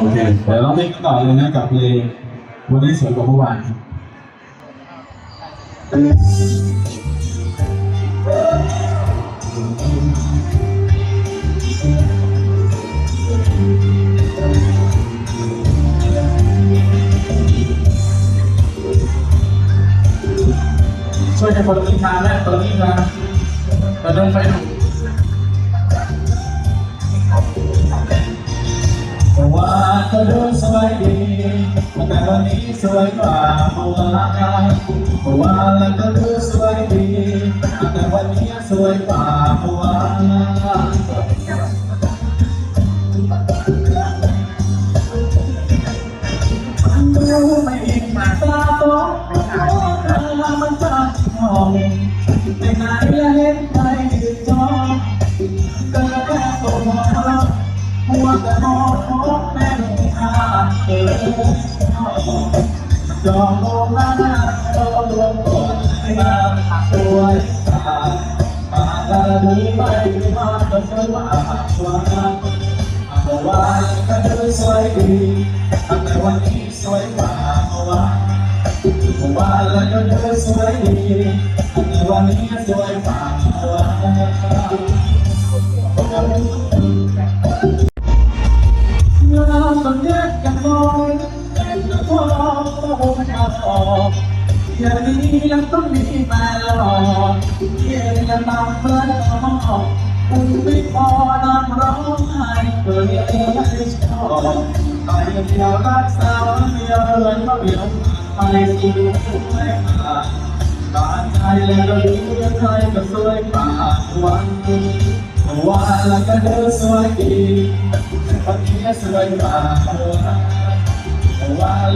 โอเคเดี๋ยวเราเล่นกันต่อเลยนะกับเพลงวันนี้สวยกว่าเมื่อวานช่วยกันคนละทิศทางและคนละทิศทางเราเดินไป ว่าเธอเดินสบายดีแต่วันนี้สวยกว่าเมื่อวานเพราะว่าแล้วก็เธอสวยดีแต่วันนี้สวยกว่าเมื่อวานรู้ไหมอีกมาตาโตเธอมันจะมองในไหนและเห็นใค เออจองมองหน้าจองรวมคนให้มาสวยตามาลาดูไปมาก็สวยว่าสวยเมื่อวานก็ดูสวยดีตั้งแต่วันนี้สวยกว่าเมื่อวานผมว่อวานแล้วก็เธอสวยดีตั้งแต่วันนี้สวยกว่าเมื่อวาน เราต้องแยกกันบ่อยแต่ก็พอต้องมาออกอย่างนี้ยังต้องมีแฟนหล่อเพียงจะนำเพื่อนออกคุณไม่พอนอนร้องไห้เพื่อให้ชอบไปเที่ยวรักสาวเดียวเลยก็เดียวไม่สู้ไม่ขาดบานใจแล้วก็ดูยังไงก็สวยกว่าวันว่าแล้ สวยดีวันนี้สวยกว่าวันว่าแ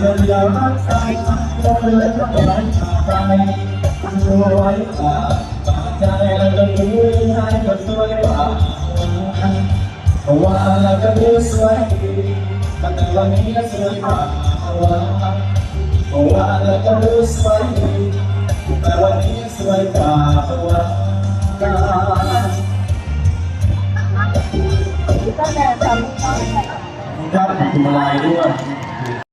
ไปยาวรักษาทำเลยก็ได้ใจสวยกว่าใจแล้วก็ดูยังไงก็สวยกว่าเพราว่าเราก็ดูสวยดีแต่วันนี้ก็สวยกว่าวันเพราะว่าเราก็ดูสวยดีแต่วันนี้สวยกว่าวันก็แต่ทำครับขอบคุณมาลัยด้วย